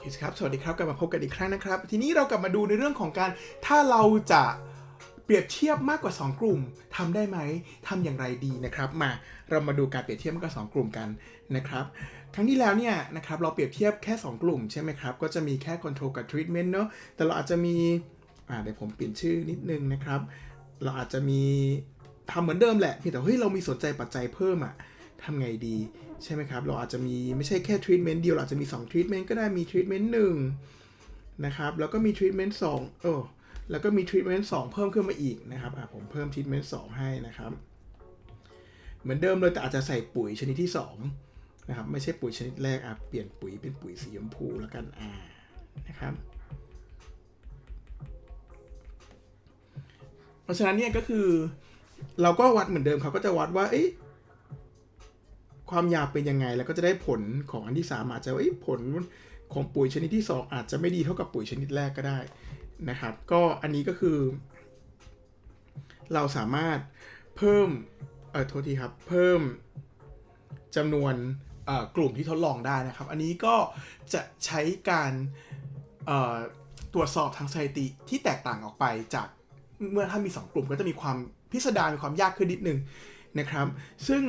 โอเครับ สวัสดีครับกลับมาพบกันอีกครั้งนะครับ ทีนี้เรากลับมาดูในเรื่องของการถ้าเราจะเปรียบเทียบมากกว่า 2 กลุ่มทำได้ไหมทำอย่างไรดีนะครับ มาเรามาดูการเปรียบเทียบมากกว่า 2 กลุ่มกันนะครับ ครั้งที่แล้วเนี่ยนะครับเราเปรียบเทียบแค่ 2 กลุ่มใช่ไหมครับ ก็จะมีแค่ control กับ treatment เนอะแต่เราอาจจะมีอ่าเดี๋ยวผมเปลี่ยนชื่อนิดนึงนะครับ เราอาจจะมี ทำเหมือนเดิมแหละเพียงแต่เฮ้ยเรามีสนใจปัจจัยเพิ่มอะทำไงดีใช่ไหมครับ เราอาจจะมีไม่ใช่แค่ treatment เดียวเราอาจจะมี2 treatment ก็ได้มี treatment 1นะครับแล้วก็มี treatment 2เออแล้วก็มี treatment 2เพิ่มขึ้นมาอีกนะครับอะผมเพิ่ม treatment 2ให้นะครับ เหมือนเดิมเลยแต่อาจจะใส่ปุ๋ยชนิดที่2นะครับไม่ใช่ปุ๋ยชนิดแรกอะเปลี่ยนปุ๋ยเป็นปุ๋ยสีชมพูแล้วกันอ่านะครับเพราะฉะนั้นเนี่ยก็คือ เราก็วัดเหมือนเดิมเขาก็จะวัดว่าเอ๊ะความยาวเป็นยังไง แล้วก็จะได้ผลของอันที่ 3 อาจจะว่าเอ๊ะผลของปุ๋ยชนิดที่ 2 อาจจะไม่ดีเท่ากับปุ๋ยชนิดแรกก็ได้นะครับ ก็อันนี้ก็คือ เราสามารถเพิ่มเออโทษทีครับ เพิ่มจำนวนกลุ่มที่ทดลองได้นะครับ อันนี้ก็จะใช้การตรวจสอบทางสถิติที่แตกต่างออกไปจากเมื่อถ้ามี 2 กลุ่มก็จะมีความ พิสดารมีความยากขึ้นนิดหนึ่งนะครับ ซึ่ง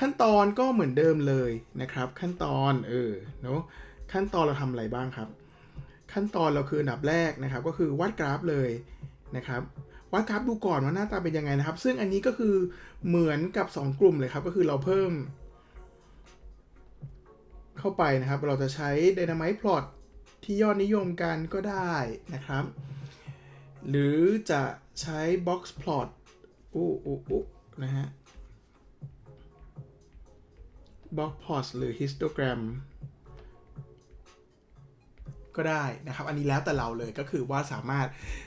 ขั้นตอนก็เหมือนเดิมเลยนะครับ ขั้นตอนเออเนาะขั้นตอนเราทำอะไรบ้างครับ ขั้นตอนเราคืออันดับแรกนะครับ ก็คือวาดกราฟเลยนะครับวาดกราฟดูก่อนว่าหน้าตาเป็นยังไงนะครับ ซึ่งอันนี้ก็คือเหมือนกับ 2 กลุ่มเลยครับ ก็คือเราเพิ่ม เข้าไปนะครับ เราจะใช้ Dynamite Plot ที่ยอดนิยมกันก็ได้นะครับ หรือจะใช้ box plot อู้อู้อู้นะฮะ box plot หรือ histogram ก็ได้นะครับ อันนี้แล้วแต่เราเลยก็คือว่าสามารถ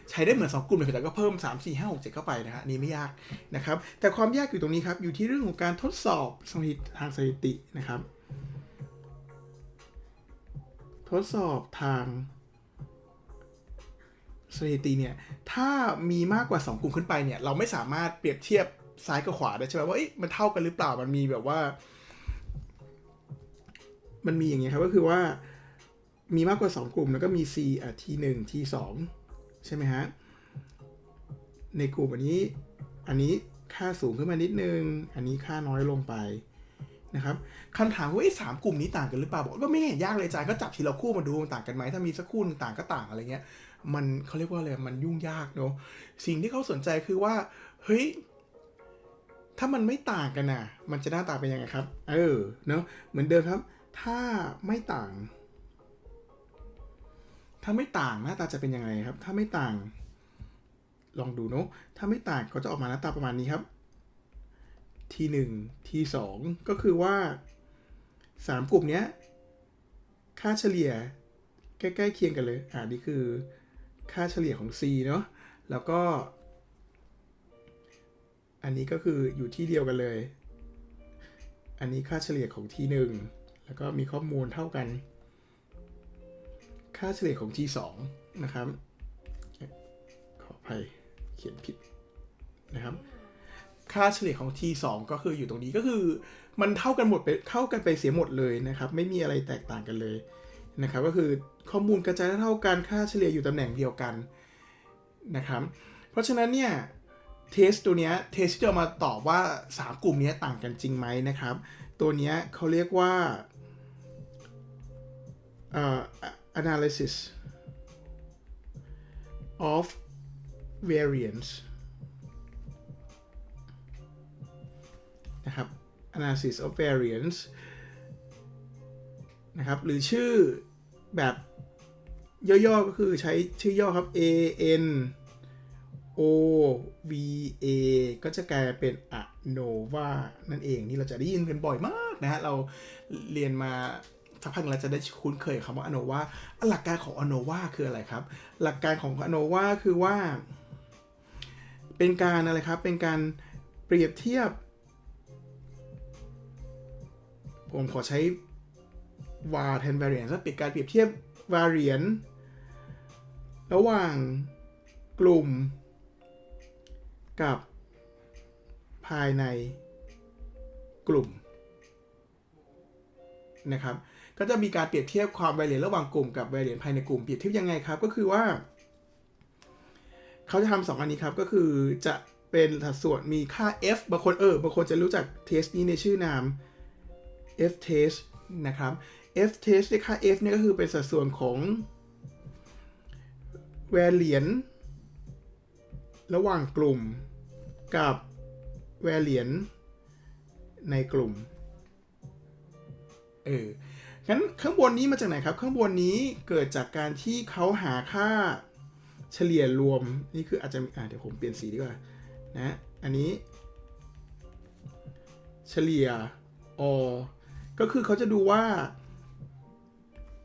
ใช้ได้เหมือน 2 กลุ่มเลยแต่ก็เพิ่ม 3 4 5 6 7 เข้าไปนะฮะนนี้ไม่ยากนะครับ แต่ความยากอยู่ตรงนี้ครับ อยู่ที่เรื่องของการทดสอบสถิติทางสถิตินะครับ ทดสอบทาง สถิติเนี่ยถ้ามีมากกว่า 2 กลุ่มขึ้นไปเนี่ยเราไม่สามารถเปรียบเทียบซ้ายกับขวาได้ใช่ไหมว่ามันเท่ากันหรือเปล่ามันมีแบบว่า มันมีอย่างเงี้ยครับก็คือว่ามีมากกว่า 2 กลุ่ม แล้วก็มี C อะ T 1 T 2ใช่ไหมฮะในกลุ่มอันนี้อันนี้ค่าสูงขึ้นมานิดนึง อันนี้ค่าน้อยลงไปนะครับคำถามว่าไอ้สามกลุ่มนี้ต่างกันหรือเปล่าบอกก็ไม่เห็นยากเลยอาจารย์ก็จับทีละคู่มาดูมันต่างกันไหมถ้ามีสักคู่ต่างก็ต่างอะไรเงี้ย มันเขาเรียกว่าอะไรมันยุ่งยากเนาะสิ่งที่เขาสนใจคือว่า เฮ้ย ถ้ามันไม่ต่างกันน่ะ มันจะหน้าตาเป็นยังไงครับ เออเนาะเหมือนเดิมครับ ถ้าไม่ต่าง ถ้าไม่ต่างหน้าตาจะเป็นยังไงครับ ถ้าไม่ต่าง ลองดูเนาะถ้าไม่ต่างก็จะออกมาหน้าตาประมาณนี้ครับทีหนึ่งทีสองก็คือว่าสามกลุ่มเนี้ยค่าเฉลี่ยใกล้ๆเคียงกันเลย อ่านี่คือ ค่าเฉลี่ยของ C เนาะแล้วก็ อันนี้ก็คืออยู่ที่เดียวกันเลย อันนี้ค่าเฉลี่ยของ T1 แล้วก็มีข้อมูลเท่ากัน ค่าเฉลี่ยของ T2 นะครับ ขออภัยเขียนผิดนะครับค่าเฉลี่ยของ T2 ก็คืออยู่ตรงนี้ก็คือ มันเท่ากันหมดไปเข้ากันไปเสียหมดเลยนะครับ ไม่มีอะไรแตกต่างกันเลย นะครับก็คือข้อมูลกระจายเท่ากันค่าเฉลี่ยอยู่ตำแหน่งเดียวกันนะครับเพราะฉะนั้นเนี่ยเทสตัวเนี้ยเทสที่จะมาตอบว่า 3 กลุ่มนี้ต่างกันจริงไหมนะครับ ตัวเนี้ยเขาเรียกว่าเอ่อ analysis of variance นะครับ analysis of variance นะครับ หรือชื่อแบบย่อๆก็คือใช้ชื่อย่อครับ A N O V A ก็จะกลายเป็น ANOVA นั่นเองนี่เราจะได้ยินกันบ่อยมากนะฮะเราเรียนมาสักพักเราจะได้คุ้นเคยคำว่า ANOVA หลักการของ ANOVA คืออะไรครับ หลักการของ ANOVA คือว่า เป็นการอะไรครับ เป็นการเปรียบเทียบ ผมขอใช้ var แทน variance ก็เป็นการเปรียบเทียบ variance ระหว่างกลุ่ม กับภายในกลุ่มนะครับก็จะมีการเปรียบเทียบความแวรเลียนระหว่างกลุ่มกับแวรเลียนภายในกลุ่มเปรียบเทียบยังไงครับ ก็คือว่าเขาจะทำสองอันนี้ครับ ก็คือจะเป็นสัดส่วนมีค่า f บางคนเออบางคนจะรู้จักเทสนี้ในชื่อนาม f test นะครับ f test ในค่า f เนี่ยก็คือเป็นสัดส่วนของแวร์เลียนระหว่างกลุ่มกับแวร์เลียนในกลุ่ม เออ งั้นข้างบนนี้มาจากไหนครับ ข้างบนนี้เกิดจากการที่เขาหาค่าเฉลี่ยรวม นี่คืออาจจะอ่าเดี๋ยวผมเปลี่ยนสีดีกว่า นะ อันนี้ เฉลี่ยอ ก็คือเขาจะดูว่า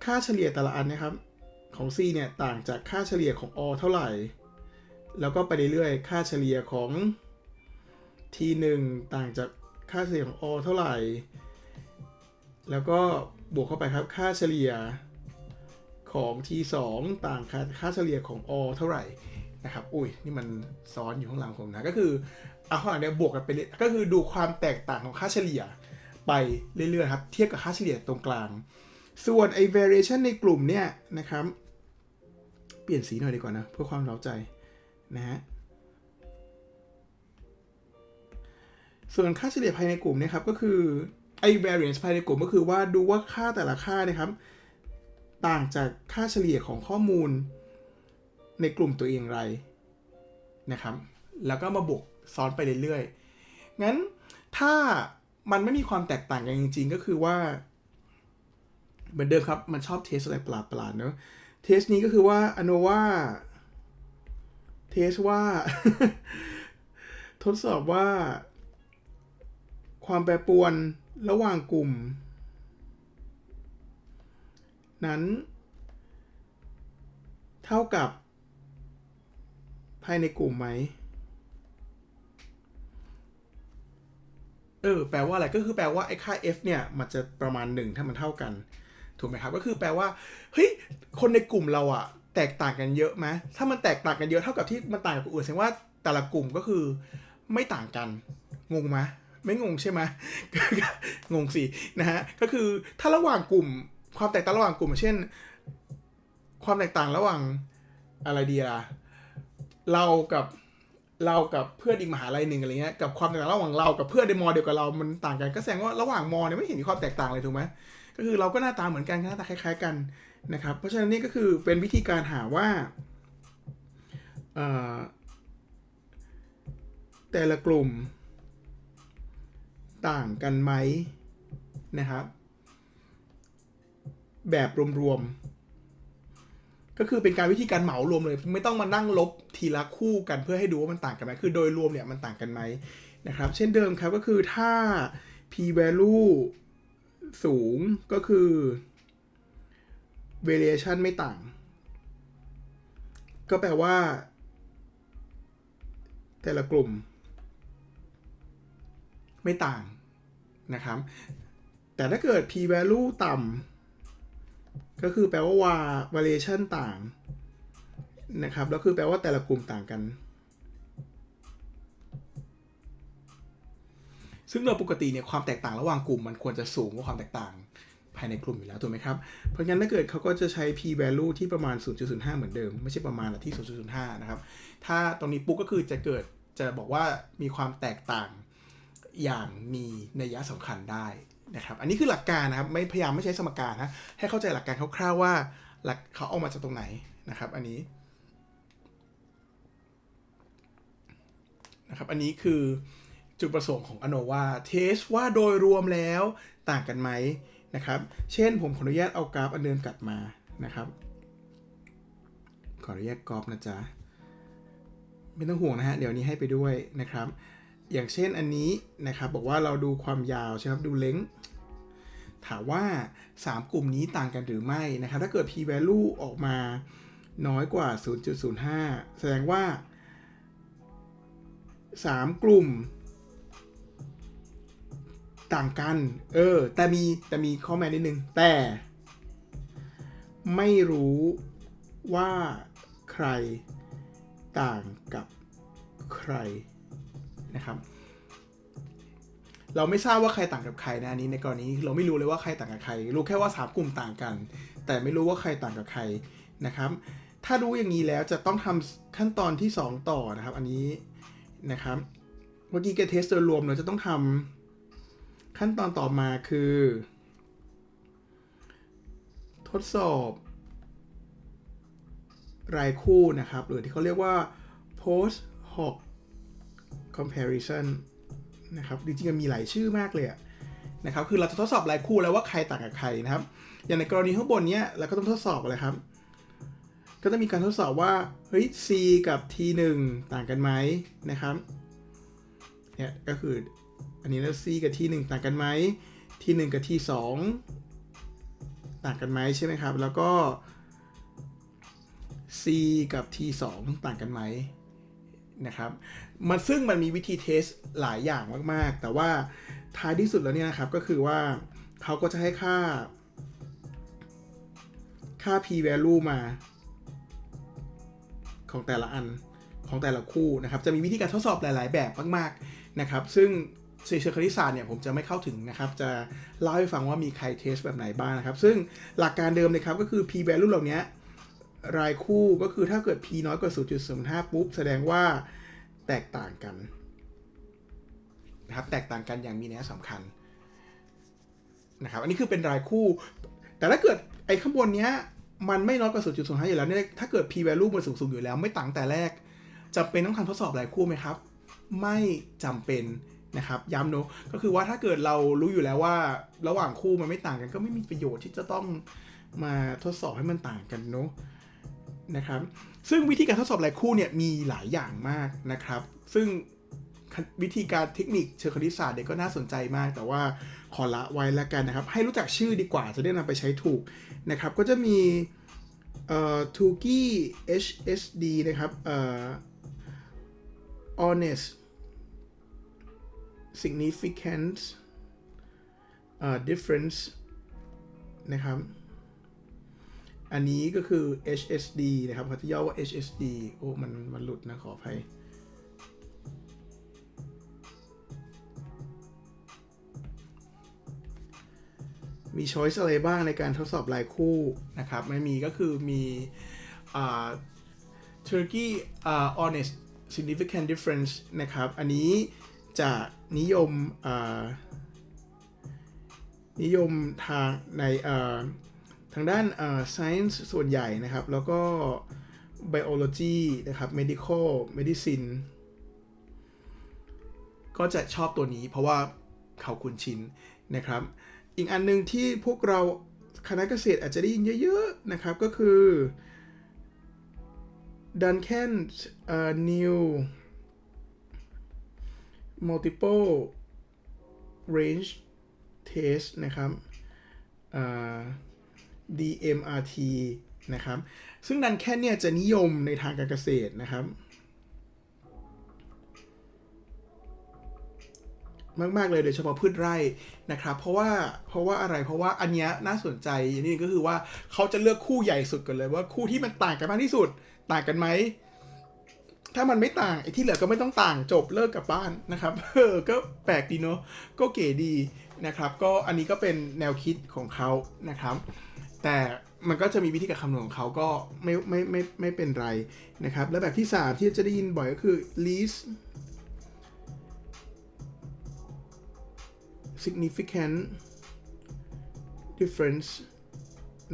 ค่าเฉลี่ยแต่ละอันนะครับ ของ C เนี่ยต่างจากค่าเฉลี่ยของอเท่าไหร่ แล้วก็ไปเรื่อยๆค่าเฉลี่ยของ T1 ต่างจากค่าเฉลี่ยของอเท่าไหร่ แล้วก็บวกเข้าไปครับค่าเฉลี่ยของ T2 ต่างค่าค่าเฉลี่ยของอเท่าไหร่นะครับ อุ้ยนี่มันซ้อนอยู่ข้างหลังผมนะ ก็คือเอาข้างหลังเนี่ยบวกกันไปเรื่อยก็คือดูความแตกต่างของค่าเฉลี่ย ไปเรื่อยๆครับ เทียบกับค่าเฉลี่ยตรงกลาง ส่วนไอ้ variation ในกลุ่มเนี่ยนะครับ เปลี่ยนสีหน่อยดีกว่านะ เพื่อความเร้าใจนะฮะส่วนค่าเฉลี่ยภายในกลุ่มเนี่ยครับก็คือไอ้ variance ภายในกลุ่มก็คือว่าดูว่าค่าแต่ละค่านะครับ ต่างจากค่าเฉลี่ยของข้อมูล ในกลุ่มตัวเองไรนะครับ แล้วก็มาบวกซ้อนไปเรื่อยๆงั้นถ้า มันไม่มีความแตกต่างกันจริง ๆ ก็คือว่า เหมือนเดิมครับ มันชอบเทสอะไรประหลาดๆเนอะเทสนี้ก็คือว่าอโนวาเทสว่า ทดสอบว่า ความแปรปรวนระหว่างกลุ่ม นั้น เท่ากับ ภายในกลุ่มไหม เออแปลว่าอะไรก็คือแปลว่าไอ้ค่า f เนี่ยมันจะประมาณ1ถ้ามันเท่ากัน ถูกไหมครับ ก็คือแปลว่าเฮ้ยคนในกลุ่มเราอะแตกต่างกันเยอะไหมถ้ามันแตกต่างกันเยอะเท่ากับที่มันต่างกับอื่นแสดงว่าแต่ละกลุ่มก็คือไม่ต่างกันงงไหมไม่งงใช่ไหมงงสินะฮะก็คือถ้าระหว่างกลุ่ม ความแตกต่างระหว่างกลุ่ม เช่น ความแตกต่างระหว่างอะไรดีล่ะเรากับ เรากับเพื่อนอีกมหาลัยหนึ่งอะไรเงี้ยกับความแตกต่างระหว่างเรากับเพื่อนในมอเดียวกับเรา มันต่างกันก็แสดงว่าระหว่างมอเนี่ยไม่เห็นมีความแตกต่างเลยถูกไหมก็คือเราก็หน้าตาเหมือนกันหน้าตาคล้าย ๆกันนะครับ เพราะฉะนั้นนี่ก็คือเป็นวิธีการหาว่าเอ่อแต่ละกลุ่ม ต่างกันไหมนะครับ แบบรวมๆ ก็คือเป็นการวิธีการเหมารวมเลย ไม่ต้องมานั่งลบทีละคู่กันเพื่อให้ดูว่ามันต่างกันไหมคือโดยรวมเนี่ยมันต่างกันไหมนะครับ เช่นเดิมครับก็คือถ้า p value สูงก็คือ variation ไม่ต่าง ก็แปลว่า แต่ละกลุ่ม ไม่ต่างนะครับ แต่ถ้าเกิด p value ต่ำ ก็คือแปลว่าวา variation ต่างนะครับ แล้วคือแปลว่าแต่ละกลุ่มต่างกัน ซึ่งโดยปกติเนี่ยความแตกต่างระหว่างกลุ่มมันควรจะสูงกว่าความแตกต่างภายในกลุ่มอยู่แล้วถูกไหมครับ เพราะงั้นถ้าเกิดเขาก็จะใช้ p value ที่ประมาณ 0.05 เหมือนเดิม ไม่ใช่ประมาณที่ 0.05 นะครับ ถ้าตรงนี้ปุ๊บก็คือจะเกิดจะบอกว่ามีความแตกต่างอย่างมีนัยสำคัญได้ นะครับ อันนี้คือหลักการนะครับ ไม่พยายามไม่ใช้สมการนะ ให้เข้าใจหลักการคร่าวๆว่าหลักเขาเอามาจากตรงไหนนะครับ อันนี้นะครับ อันนี้คือจุดประสงค์ของ ANOVA เทสว่าโดยรวมแล้วต่างกันไหมนะครับ เช่นผมขออนุญาตเอากราฟอันเดิมกลับมานะครับ ขออนุญาตกรอบนะจ๊ะ ไม่ต้องห่วงนะฮะ เดี๋ยวนี้ให้ไปด้วยนะครับ อย่างเช่นอันนี้นะครับบอกว่าเราดูความยาวใช่ไหมครับดูเลงถามว่า 3 กลุ่มนี้ต่างกันหรือไม่นะครับถ้าเกิด p value ออกมาน้อยกว่า 0.05 แสดงว่า 3 กลุ่ม ต่างกัน เออ แต่มีแต่มีข้อแม้นิดนึง แต่ ไม่รู้ว่าใครต่างกับใคร นะครับ เราไม่ทราบว่าใครต่างกับใครนะอันนี้ในกรณีเราไม่รู้เลยว่าใครต่างกับใคร รู้แค่ว่าสามกลุ่มต่างกัน แต่ไม่รู้ว่าใครต่างกับใครนะครับ ถ้ารู้อย่างนี้แล้วจะต้องทำขั้นตอนที่ 2 ต่อนะครับ อันนี้นะครับ เมื่อกี้แกเทสโดยรวมเราจะต้องทำขั้นตอนต่อมาคือ ทดสอบรายคู่นะครับ หรือที่เขาเรียกว่า post hoc comparison นะครับจริงๆมันมีหลายชื่อมากเลยนะครับคือเราจะทดสอบรายคู่แล้วว่าใครต่างกับใครนะครับ อย่างในกรณีข้างบนเนี้ยเราก็ต้องทดสอบอะไรครับ ก็ต้องมีการทดสอบว่าเฮ้ย c กับ t 1ต่างกันไหมนะครับเนี่ยก็คืออันนี้แล้ว c กับ t 1ต่างกันไหม t 1กับ t 2ต่างกันไหมใช่ไหมครับ แล้วก็ c กับ t 2ต่างกันไหมนะครับ มันซึ่งมันมีวิธีเทสหลายอย่างมากๆ แต่ว่าท้ายที่สุดแล้วเนี่ยนะครับก็คือว่าเขาก็จะให้ค่า ค่า p value มา ของแต่ละอันของแต่ละคู่นะครับ จะมีวิธีการทดสอบหลาย ๆ แบบมากๆนะครับ ซึ่งเชิงคณิตศาสตร์เนี่ยผมจะไม่เข้าถึงนะครับ จะเล่าให้ฟังว่ามีใครเทสแบบไหนบ้างนะครับ ซึ่งหลักการเดิมเลยครับก็คือ p value เหล่านี้รายคู่ก็คือถ้าเกิด p น้อยกว่า 0.05 ปุ๊บ แสดงว่า แตกต่างกันนะครับแตกต่างกันอย่างมีนัยสำคัญนะครับอันนี้คือเป็นรายคู่ แต่ถ้าเกิดไอ้ข้างบนเนี้ยมันไม่น้อยกว่า0.05อยู่แล้วเนี่ยถ้าเกิด p value มันสูงๆอยู่แล้วไม่ต่างแต่แรกจำเป็นต้องทำทดสอบรายคู่ไหมครับ ไม่จำเป็นนะครับย้ำเนอะก็คือว่าถ้าเกิดเรารู้อยู่แล้วว่าระหว่างคู่มันไม่ต่างกันก็ไม่มีประโยชน์ที่จะต้องมาทดสอบให้มันต่างกันเนอะ นะครับซึ่งวิธีการทดสอบรายคู่เนี่ยมีหลายอย่างมากนะครับ ซึ่งวิธีการเทคนิคเชิงคณิตศาสตร์เนี่ยก็น่าสนใจมาก แต่ว่าขอละไว้แล้วกันนะครับ ให้รู้จักชื่อดีกว่าจะได้นำไปใช้ถูกนะครับ ก็จะมีเอ่อ t u k i HSD นะครับเอ่อ honest significant uh, difference นะครับ อันนี้ก็คือ HSD นะครับเขาจะย่อว่า HSD โอ้ มันมันหลุดนะขออภัยมีช้อยส์อะไรบ้างในการทดสอบรายคู่นะครับ ไม่มีก็คือมี Turkey uh, honest significant difference นะครับ อันนี้จะนิยมนิยมทางใน uh, างด้าน uh, science ส่วนใหญ่นะครับ แล้วก็ biology นะครับ medical medicine ก็จะชอบตัวนี้เพราะว่าเขาคุ้นชินนะครับ อีกอันหนึ่งที่พวกเราคณะเกษตรอาจจะได้ยินเยอะๆนะครับก็คือ Duncan uh, new multiple range test นะครับ uh, DMRT นะครับ ซึ่งดันแค่เนี่ยจะนิยมในทางการเกษตรนะครับ มาก ๆ เลยโดยเฉพาะพืชไร่นะครับ เพราะว่าเพราะว่าอะไรเพราะว่าอันเนี้ยน่าสนใจอย่างนี้ก็คือว่าเขาจะเลือกคู่ใหญ่สุดกันเลยว่าคู่ที่มันต่างกันมากที่สุด ต่างกันไหมถ้ามันไม่ต่างไอ้ที่เหลือก็ไม่ต้องต่างจบเลิกกลับบ้านนะครับเออก็แปลกดีเนาะก็เก๋ดีนะครับ ก็อันนี้ก็เป็นแนวคิดของเขานะครับ แต่มันก็จะมีวิธีการคำนวณของเขาก็ไม่ไม่ไม่ไม่เป็นไรนะครับ แล้วแบบที่ 3 ที่จะได้ยินบ่อยก็คือ least significant difference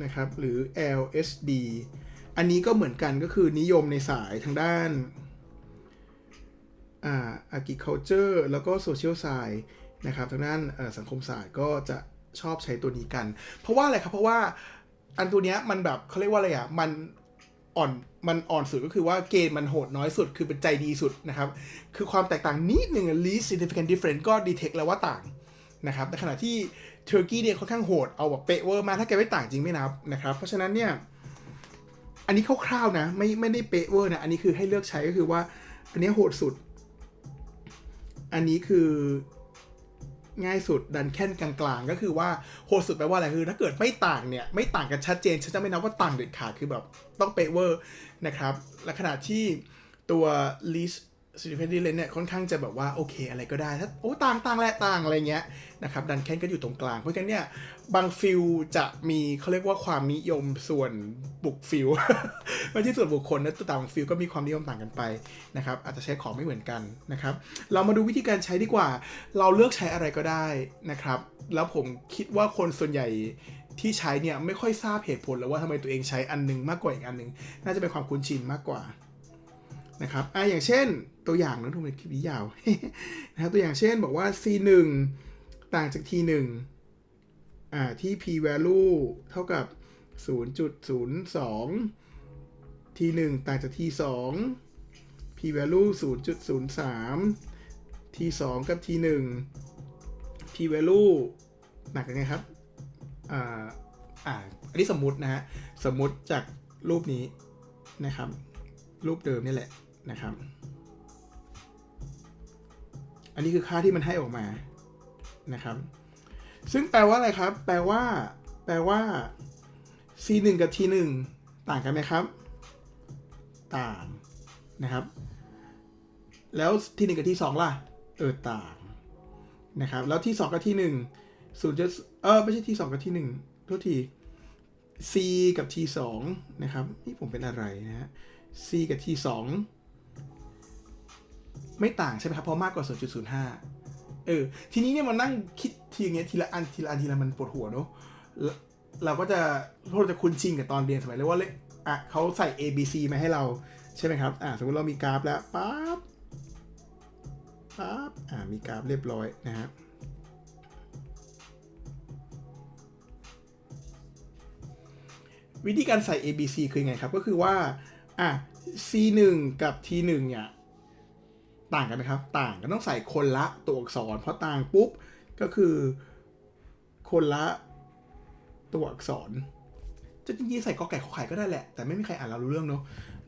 นะครับ หรือ LSD อันนี้ก็เหมือนกันก็คือนิยมในสายทางด้านอ่า agriculture แล้วก็ social science นะครับ ทางด้านสังคมศาสตร์ก็จะชอบใช้ตัวนี้กัน เพราะว่าอะไรครับ เพราะว่า อันตัวเนี้ยมันแบบเขาเรียกว่าอะไรอะ มันอ่อน มันอ่อนสุดก็คือว่าเกณฑ์มันโหดน้อยสุด คือเป็นใจดีสุดนะครับ คือความแตกต่างนิดหนึ่ง least significant difference ก็ detect แล้วว่าต่างนะครับ ในขณะที่ Turkey เนี่ยค่อนข้างโหด เอาแบบเป๊ะเวอร์มา ถ้าแกไม่ต่างจริงไม่นับนะครับ เพราะฉะนั้นเนี่ย อันนี้คร่าวๆนะ ไม่ไม่ได้เป๊ะเวอร์นะ อันนี้คือให้เลือกใช้ก็คือว่า อันนี้โหดสุด อันนี้คือ ง่ายสุดดันแค่นกลางๆ ก็คือว่าโหดสุดแปลว่าอะไรคือ ถ้าเกิดไม่ต่างเนี่ยไม่ต่างกันชัดเจนฉันจะไม่นับว่าต่างเด็ดขาดคือแบบต้องเป๊ะเวอร์นะครับและขณะที่ตัว least ซีรีส์เพดเลนเนี่ยค่อนข้างจะแบบว่าโอเคอะไรก็ได้ถ้าโอ้ต่างต่างแหละต่างอะไรเงี้ยนะครับดันแคนก็อยู่ตรงกลาง เพราะฉะนั้นเนี่ยบางฟิลจะมีเขาเรียกว่าความนิยมส่วนบุคฟิลไม่ใช่ส่วนบุคคลนะต่ต่างฟิลก็มีความนิยมต่างกันไปนะครับอาจจะใช้ของไม่เหมือนกันนะครับเรามาดูวิธีการใช้ดีกว่า เราเลือกใช้อะไรก็ได้นะครับ แล้วผมคิดว่าคนส่วนใหญ่ที่ใช้เนี่ยไม่ค่อยทราบเหตุผลแล้วว่าทำไมตัวเองใช้อันหนึงมากกว่าอีกอันหนึงน่าจะเป็นความคุ้นชินมากกว่านะครับอะอย่างเช่น ตัวอย่างนะทุกคนคลิปนี้ยาวนะครับตัวอย่างเช่นบอกว่า c1 ต่างจาก t1 อ่าที่ p value เท่ากับ 0.02 t1 ต่างจาก t2 p value 0.03 t2 กับ t1 p value หนักยังไงครับอ่าอ่าอันนี้สมมุตินะฮะสมมุติจากรูปนี้นะครับ รูปเดิมนี่แหละนะครับ อันนี้คือค่าที่มันให้ออกมานะครับ ซึ่งแปลว่าอะไรครับ แปลว่า แปลว่า c 1กับ t 1ต่างกันไหมครับ ต่างนะครับ แล้ว t 1กับ t 2ล่ะ เออต่างนะครับ แล้ว t 2กับ t 1ศูนย์จะเออไม่ใช่ t 2กับ t 1โทษที c กับ t 2นะครับ นี่ผมเป็นอะไรนะฮะ c กับ t 2 ไม่ต่างใช่ไหมครับเพราะมากกว่า 0.05 เออ ทีนี้เนี่ยมันนั่งคิดทีอย่างเงี้ยทีละอันทีละอันทีละมันปวดหัวเนอะเราก็จะเราจะคุ้นชินกับตอนเรียนสมัยเรียกว่าเลขอะเขาใส่ A B C มาให้เราใช่ไหมครับอะสมมติเรามีกราฟแล้วปั๊บปั๊บอะมีกราฟเรียบร้อยนะฮะวิธีการใส่ A B C คือไงครับ ก็คือว่าอะ C 1กับ T 1เนี่ย ต่างกันไหมครับ ต่างก็ต้องใส่คนละตัวอักษร เพราะต่างปุ๊บก็คือคนละตัวอักษรจะจริงๆใส่กอไก่ขอไข่ก็ได้แหละ แต่ไม่มีใครอ่านเรารู้เรื่องเนาะ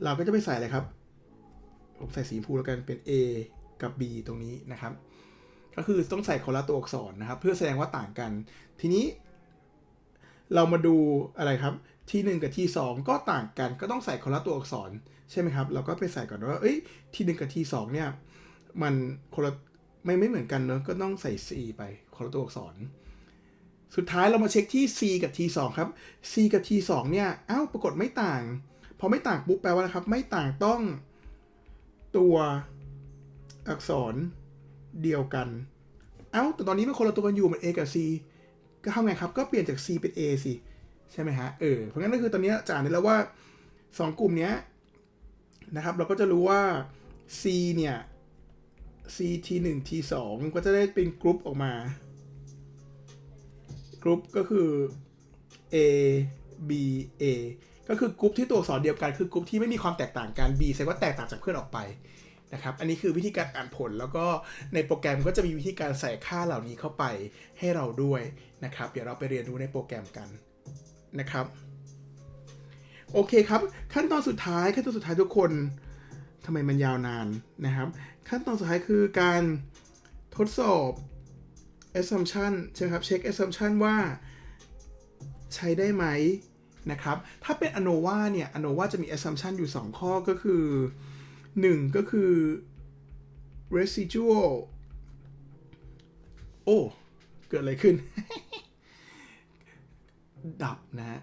เราก็จะไปใส่อะไรครับ ผมใส่สีพูแล้วกันเป็น A กับ B ตรงนี้นะครับ ก็คือต้องใส่คนละตัวอักษรนะครับ เพื่อแสดงว่าต่างกัน ทีนี้ เรามาดูอะไรครับ ที่1กับที่2ก็ต่างกันก็ต้องใส่คนละตัวอักษรใช่ไหมครับ เราก็ไปใส่ก่อนว่าเอ้ยที่1กับที่2เนี่ยมันคนละไม่ไม่เหมือนกันเนอะก็ต้องใส่ c ไปคนละตัวอักษร สุดท้ายเรามาเช็คที่ c กับ t 2ครับ c กับ t 2เนี่ยอ้าวปรากฏไม่ต่างพอไม่ต่างปุ๊บแปลว่าอะไรครับ ไม่ต่างต้องตัวอักษรเดียวกัน เอ้าแต่ตอนนี้มันคนละตัวกันอยู่มัน a กับ c ก็ทำไงครับ ก็เปลี่ยนจาก C เป็น A สิ ใช่ไหมฮะเออเพราะงั้นก็คือตอนนี้จะอ่านได้แล้วว่า 2 กลุ่มเนี้ยนะครับ เราก็จะรู้ว่า C เนี่ย C T 1 T 2ก็จะได้เป็นกรุ๊ปออกมากรุ๊ปก็คือ A B A ก็คือกรุ๊ปที่ตัวอักษรเดียวกันคือกรุ๊ปที่ไม่มีความแตกต่างกัน B แสดงว่าแตกต่างจากเพื่อนออกไปนะครับ อันนี้คือวิธีการอ่านผลแล้วก็ในโปรแกรมก็จะมีวิธีการใส่ค่าเหล่านี้เข้าไปให้เราด้วยนะครับ เดี๋ยวเราไปเรียนรู้ในโปรแกรมกัน นะครับ โอเคครับ ขั้นตอนสุดท้ายขั้นตอนสุดท้ายทุกคนทำไมมันยาวนานนะครับ ขั้นตอนสุดท้ายคือการทดสอบ assumption ใช่ไหมครับเช็ค assumption ว่าใช้ได้ไหมนะครับ ถ้าเป็น ANOVA เนี่ย ANOVA จะมี assumption อยู่ 2 ข้อก็คือ 1 ก็คือ residual โอ้ เกิดอะไรขึ้น ดับนะฮะ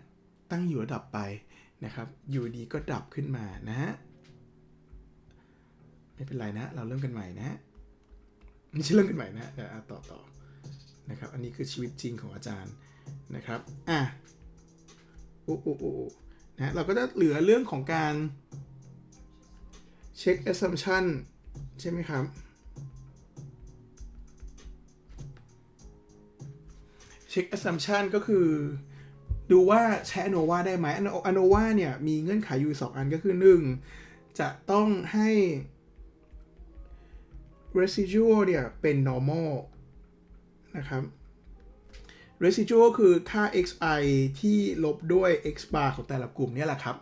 ตั้งอยู่ดับไปนะครับ อยู่ดีก็ดับขึ้นมานะฮะไม่เป็นไรนะ เราเริ่มกันใหม่นะไม่ใช่เริ่มกันใหม่นะเดี๋ยวอ่ต่อต่อนะครับ อันนี้คือชีวิตจริงของอาจารย์นะครับอะโอ้โอ้โอ้นะเราก็จะเหลือเรื่องของการเช็ค assumption ใช่ไหมครับ เช็ค assumption ก็คือ ดูว่าใช้ ANOVA ได้ไหม ANOVA เนี่ยมีเงื่อนไขอยู่2อันก็คือ 1 จะต้องให้ residual เนี่ยเป็น normal นะครับ residual คือค่า xi ที่ลบด้วย x bar ของแต่ละกลุ่มเนี่ยแหละครับ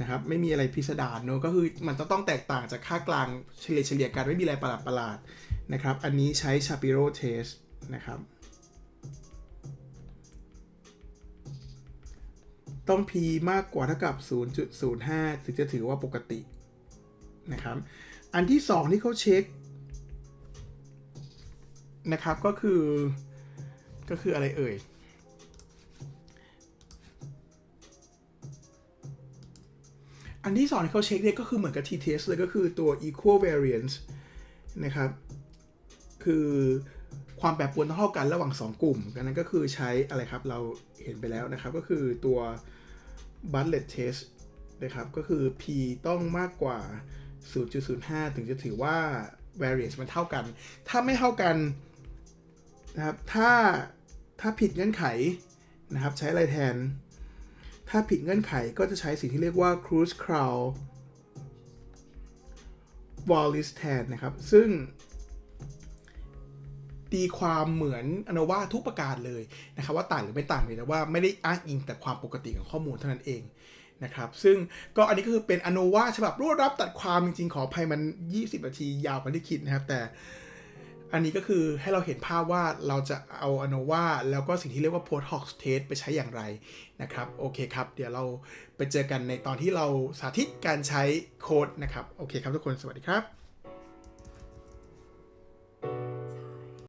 นะครับ ไม่มีอะไรพิสดารเนอะก็คือมันจะต้องแตกต่างจากค่ากลางเฉลี่ยเฉลี่ยกันไม่มีอะไรประหลาดประหลาดๆนะครับ อันนี้ใช้ Shapiro test นะครับ ต้อง p มากกว่าเท่ากับ 0.05 ถึงจะถือว่าปกตินะครับ อันที่สองที่เขาเช็คนะครับก็คือก็คืออะไรเอ่ย อันที่สองที่เขาเช็คเนี่ยก็คือเหมือนกับ t-test เลยก็คือตัว equal variance นะครับ คือความแปรปรวนเท่ากันระหว่าง 2 กลุ่มกันนั้นก็คือใช้อะไรครับ เราเห็นไปแล้วนะครับ ก็คือตัว Bartlett test นะครับก็คือ p ต้องมากกว่า 0.05 ถึงจะถือว่า variance มันเท่ากัน ถ้าไม่เท่ากันนะครับถ้าถ้าผิดเงื่อนไขนะครับใช้อะไรแทน ถ้าผิดเงื่อนไขก็จะใช้สิ่งที่เรียกว่า cruise crowd wallis แทนนะครับ ซึ่ง ตีความเหมือนอโนวาทุกประการเลยนะครับว่าต่างหรือไม่ต่างเลยแต่ว่าไม่ได้อ้างอิงแต่ความปกติของข้อมูลเท่านั้นเองนะครับซึ่งก็อันนี้ก็คือเป็นอโนวาฉบับรวดรับตัดความจริงๆขออภัยมัน 20 นาทียาวกว่าที่คิดนะครับ แต่อันนี้ก็คือให้เราเห็นภาพว่าเราจะเอาอโนวาแล้วก็สิ่งที่เรียกว่า post hoc test ไปใช้อย่างไรนะครับโอเคครับ เดี๋ยวเราไปเจอกันในตอนที่เราสาธิตการใช้โค้ดนะครับ โอเคครับทุกคนสวัสดีครับ